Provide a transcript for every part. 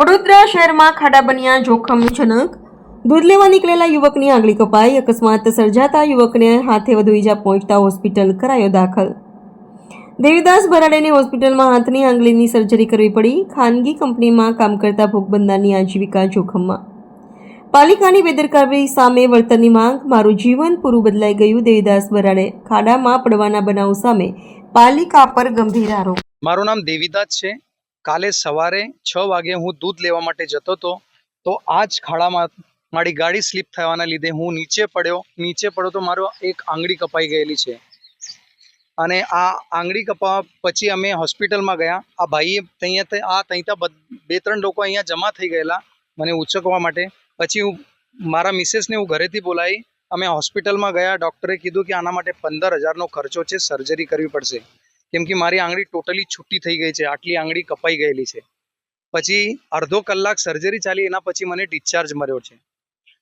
વડોદરા શહેરમાં ખાડા બન્યા જોખમજનક દૂધ લેવા નીકળેલા યુવકની આંગળી કપાઈ. અકસ્માત સર્જાતા યુવકને હાથે વધુ ઈજા પહોંચતા હોસ્પિટલ કરાયો દાખલ. દેવીદાસ બરાડેને હોસ્પિટલમાં હાથની આંગળીની સર્જરી કરવી પડી. ખાનગી કંપનીમાં કામ કરતા ભોગબંદાની આજીવિકા જોખમમાં. પાલિકાની બેદરકારી સામે વળતરની માંગ, મારું જીવન પૂરું બદલાઈ ગયું દેવીદાસ ભરાડે ખાડામાં પડવાના બનાવ સામે પાલિકા પર ગંભીર આરોપ. મારું નામ દેવીદાસ છે. કાલે સવારે છ વાગે હું દૂધ લેવા માટે જતો હતો, તો આ જ ખાડામાં મારી ગાડી સ્લીપ થવાના લીધે હું નીચે પડ્યો. નીચે પડ્યો તો મારો એક આંગળી કપાઈ ગયેલી છે. અને આ આંગળી કપા પછી અમે હોસ્પિટલમાં ગયા. આ ભાઈએ ત્યાં આ ત્યાં બે ત્રણ લોકો અહીંયા જમા થઈ ગયેલા, મને ઉચકવા માટે. પછી હું મારા મિસેસને હું ઘરેથી બોલાવી, અમે હોસ્પિટલમાં ગયા, ડૉક્ટરે કીધું કે આના માટે પંદર હજારનો ખર્ચો છે સર્જરી કરવી પડશે. કેમ કે મારી આંગળી ટોટલી છૂટી થઈ ગઈ છે, આટલી આંગળી કપાઈ ગયેલી છે. પછી અડધો કલાક સર્જરી ચાલી, એના પછી મને ડિસ્ચાર્જ મળ્યો છે.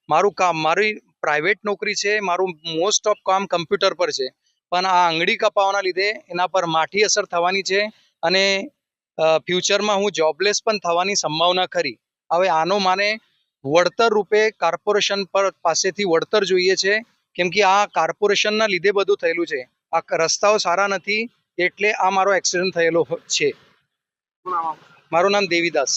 મારું કામ, મારી પ્રાઇવેટ નોકરી છે, મારું મોસ્ટ ઓફ કામ કમ્પ્યુટર પર છે. પણ આ આંગળી કપાવાના લીધે એના પર માઠી અસર થવાની છે અને ફ્યુચરમાં હું જોબલેસ પણ થવાની સંભાવના ખરી. હવે આનો માને વળતર રૂપે કોર્પોરેશન પર પાસેથી વળતર જોઈએ છે, કેમ કે આ કોર્પોરેશનના લીધે બધું થયેલું છે. આ રસ્તાઓ સારા નથી, એટલે આ મારો એક્સિડન્ટ થયેલો છે. મારું નામ દેવીદાસ.